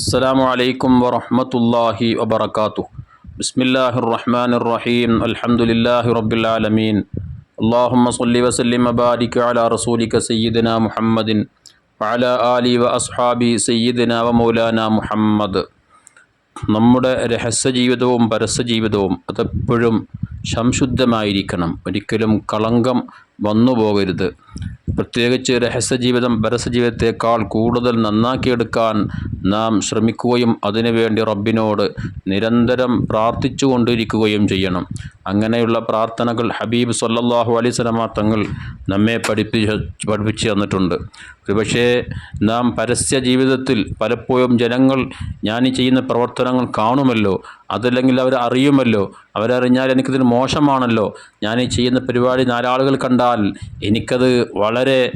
السلام عليكم ورحمة الله وبركاته بسم الله الرحمن الرحيم الحمد لله رب العالمين اللهم صل وسلم وبارك على رسولك سيدنا محمد وعلى آله وأصحابه سيدنا ومولانا محمد നമ്മുടെ രഹസ്യ ജീവിതവും പരസ്യ ജീവിതവും അതെപ്പോഴും സംശുദ്ധമായിരിക്കണം ഒരിക്കലും കളങ്കം വന്നു പോകരുത് പ്രത്യേകിച്ച് രഹസ്യ ജീവിതം പരസ്യ ജീവിതത്തേക്കാൾ കൂടുതൽ നന്നാക്കിയെടുക്കാൻ നാം ശ്രമിക്കുകയും അതിനുവേണ്ടി റബ്ബിനോട് നിരന്തരം പ്രാർത്ഥിച്ചു കൊണ്ടിരിക്കുകയും ചെയ്യണം. അങ്ങനെയുള്ള പ്രാർത്ഥനകൾ ഹബീബ് സല്ലാഹു അലൈഹി സ്വലമ തങ്ങൾ നമ്മെ പഠിപ്പിച്ച് പഠിപ്പിച്ചു തന്നിട്ടുണ്ട്. ഒരുപക്ഷേ നാം പരസ്യ ജീവിതത്തിൽ പലപ്പോഴും ജനങ്ങൾ ഞാൻ ചെയ്യുന്ന പ്രവർത്തനങ്ങൾ കാണുമല്ലോ അതല്ലെങ്കിൽ അവർ അറിയുമല്ലോ അവരറിഞ്ഞാൽ എനിക്കിതിൽ മോശമാണല്ലോ. ഞാൻ ഈ ചെയ്യുന്ന പരിപാടി നാലാളുകൾ കണ്ടാൽ എനിക്കത് വളരെ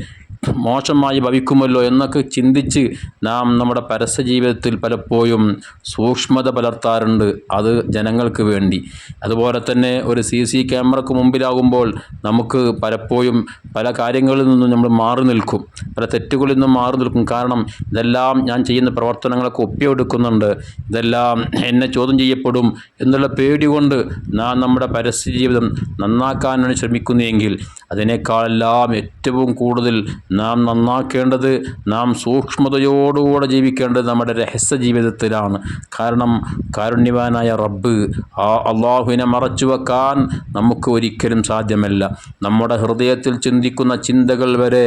മോശമായി ഭവിക്കുമല്ലോ എന്നൊക്കെ ചിന്തിച്ച് നാം നമ്മുടെ പരസ്യ ജീവിതത്തിൽ പലപ്പോഴും സൂക്ഷ്മത പുലർത്താറുണ്ട്. അത് ജനങ്ങൾക്ക് വേണ്ടി. അതുപോലെ തന്നെ ഒരു സി സി ക്യാമറക്ക് മുമ്പിലാകുമ്പോൾ നമുക്ക് പലപ്പോഴും പല കാര്യങ്ങളിൽ നിന്നും നമ്മൾ മാറി നിൽക്കും. പല തെറ്റുകളിൽ നിന്നും മാറി നിൽക്കും. കാരണം ഇതെല്ലാം ഞാൻ ചെയ്യുന്ന പ്രവർത്തനങ്ങളൊക്കെ ഒപ്പിയെടുക്കുന്നുണ്ട്. ഇതെല്ലാം എന്നെ ചോദ്യം ചെയ്യപ്പെടും എന്നുള്ള പേടി കൊണ്ട് നാം നമ്മുടെ പരസ്യ ജീവിതം നന്നാക്കാനാണ് ശ്രമിക്കുന്നതെങ്കിൽ അതിനേക്കാളെല്ലാം ഏറ്റവും കൂടുതൽ നാം നന്നാക്കേണ്ടത് നാം സൂക്ഷ്മതയോടുകൂടെ ജീവിക്കേണ്ടത് നമ്മുടെ രഹസ്യ ജീവിതത്തിലാണ് കാരണം കാരുണ്യവാനായ റബ്ബ് ആ അള്ളാഹുവിനെ മറച്ചു വെക്കാൻ നമുക്ക് ഒരിക്കലും സാധ്യമല്ല. നമ്മുടെ ഹൃദയത്തിൽ ചിന്തിക്കുന്ന ചിന്തകൾ വരെ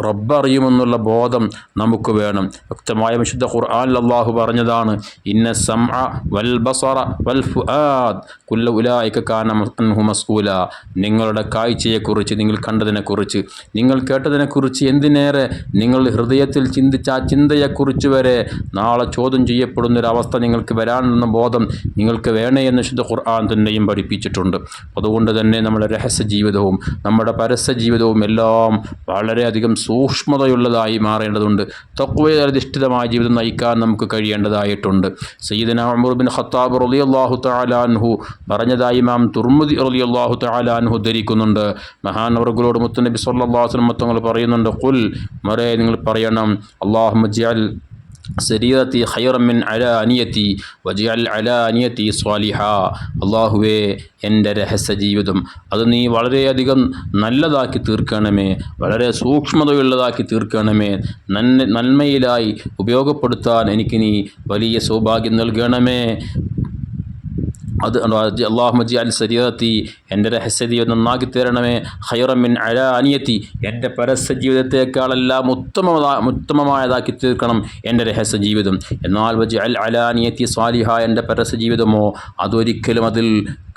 റബ്ബറിയുമെന്നുള്ള ബോധം നമുക്ക് വേണം. വ്യക്തമായ വിശുദ്ധ ഖുർആൻ അള്ളാഹു പറഞ്ഞതാണ് ഇന്ന സംസ്കൂല വൽ ബസറ വൽ ഫുആദ് കുല്ല ഉലായിക കാന അൻഹു മസ്ഊല. നിങ്ങളുടെ കാഴ്ചയെക്കുറിച്ച് നിങ്ങൾ കണ്ടതിനെക്കുറിച്ച് നിങ്ങൾ കേട്ടതിനെക്കുറിച്ച് എന്തിനേറെ നിങ്ങൾ ഹൃദയത്തിൽ ചിന്തിച്ച ആ ചിന്തയെക്കുറിച്ച് വരെ നാളെ ചോദ്യം ചെയ്യപ്പെടുന്നൊരവസ്ഥ നിങ്ങൾക്ക് വരാനെന്ന ബോധം നിങ്ങൾക്ക് വേണേ എന്ന് വിശുദ്ധ ഖുർആൻ തന്നെയും പഠിപ്പിച്ചിട്ടുണ്ട്. അതുകൊണ്ട് തന്നെ നമ്മുടെ രഹസ്യ ജീവിതവും നമ്മുടെ പരസ്യ ജീവിതവും എല്ലാം വളരെയധികം സൂക്ഷ്മതയുള്ളതായി മാറേണ്ടതുണ്ട്. തക്വയധിഷ്ഠിതമായ ജീവിതം നയിക്കാൻ നമുക്ക് കഴിയേണ്ടതായിട്ടുണ്ട്. സയ്യിദന ഉമർ ബിൻ ഖത്താബ് റലി അള്ളാഹു തലാൻഹു പറഞ്ഞതായി മാം തുർമുദി റലി അള്ളാഹു തലാൻഹു ധരിക്കുന്നുണ്ട് മഹാനവർഗളോട് മുത്തനബി സല്ലാസ്ലം തങ്ങൾ പറയുന്നുണ്ട് കുൽ മറേ നിങ്ങൾ പറയണം അള്ളാഹു മജിയൽ ഖൈറമിൻ അല അനിയത്തി വജിയൽ അല അനിയത്തി സ്വാലിഹ. അള്ളാഹുവേ എന്റെ രഹസ്യ ജീവിതം അത് നീ വളരെയധികം നല്ലതാക്കി തീർക്കണമേ വളരെ സൂക്ഷ്മതയുള്ളതാക്കി തീർക്കണമേ നന്മ നന്മയിലായി ഉപയോഗപ്പെടുത്താൻ എനിക്ക് നീ വലിയ സൗഭാഗ്യം നൽകണമേ. അത് അള്ളാഹു മജി അൽ സരീറത്തി എന്റെ രഹസ്യ ജീവിതം നന്നാക്കി തരണമേ. ഹൈറമിൻ അല അനിയത്തി എന്റെ പരസ്യ ജീവിതത്തെക്കാളെല്ലാം ഉത്തമ ഉത്തമമായതാക്കി തീർക്കണം എന്റെ രഹസ്യ ജീവിതം. എന്നാൽ വജി അൽ അല അനിയത്തി സ്വാലിഹ എന്റെ പരസ്യ ജീവിതമോ അതൊരിക്കലും അതിൽ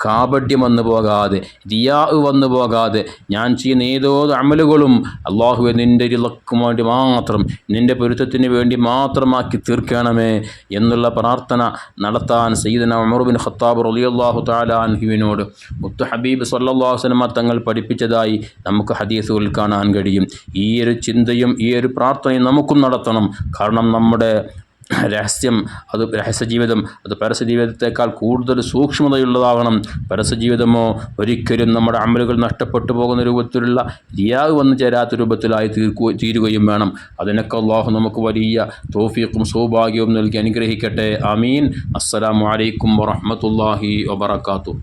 കാപഡ്യം വന്നു പോകാതെ റിയാ വന്നു പോകാതെ ഞാൻ ചെയ്യുന്ന ഏതോ അമലുകളും അള്ളാഹുവെ നിന്റെ ഇലക്കും വേണ്ടി മാത്രം നിന്റെ പൊരുത്തത്തിന് വേണ്ടി മാത്രമാക്കി തീർക്കണമേ എന്നുള്ള പ്രാർത്ഥന നടത്താൻ സയ്യിദന ഉമർബിൻ ഖത്താബ് അള്ളാഹു താലാൻഹുവിനോട് മുത്തു ഹബീബ് സല്ലാഹുസലമ തങ്ങൾ പഠിപ്പിച്ചതായി നമുക്ക് ഹദീസുകൾ കാണാൻ കഴിയും. ഈ ഒരു ചിന്തയും ഈ ഒരു പ്രാർത്ഥനയും നമുക്കും നടത്തണം. കാരണം നമ്മുടെ രഹസ്യം അത് രഹസ്യജീവിതം അത് പരസ്യ ജീവിതത്തെക്കാൾ കൂടുതൽ സൂക്ഷ്മതയുള്ളതാകണം. പരസ്യ ജീവിതമോ ഒരിക്കലും നമ്മുടെ അമലുകൾ നഷ്ടപ്പെട്ടു പോകുന്ന രൂപത്തിലുള്ള റിയാവ് വന്നു ചേരാത്ത രൂപത്തിലായി തീർക്കു തീരുകയും വേണം. അതിനൊക്കെ അള്ളാഹു നമുക്ക് വലിയ തോഫീഖും സൗഭാഗ്യവും നൽകി അനുഗ്രഹിക്കട്ടെ. അമീൻ അസ്സലാമു അലൈക്കും വറഹമത്തല്ലാഹി വബർക്കാത്തു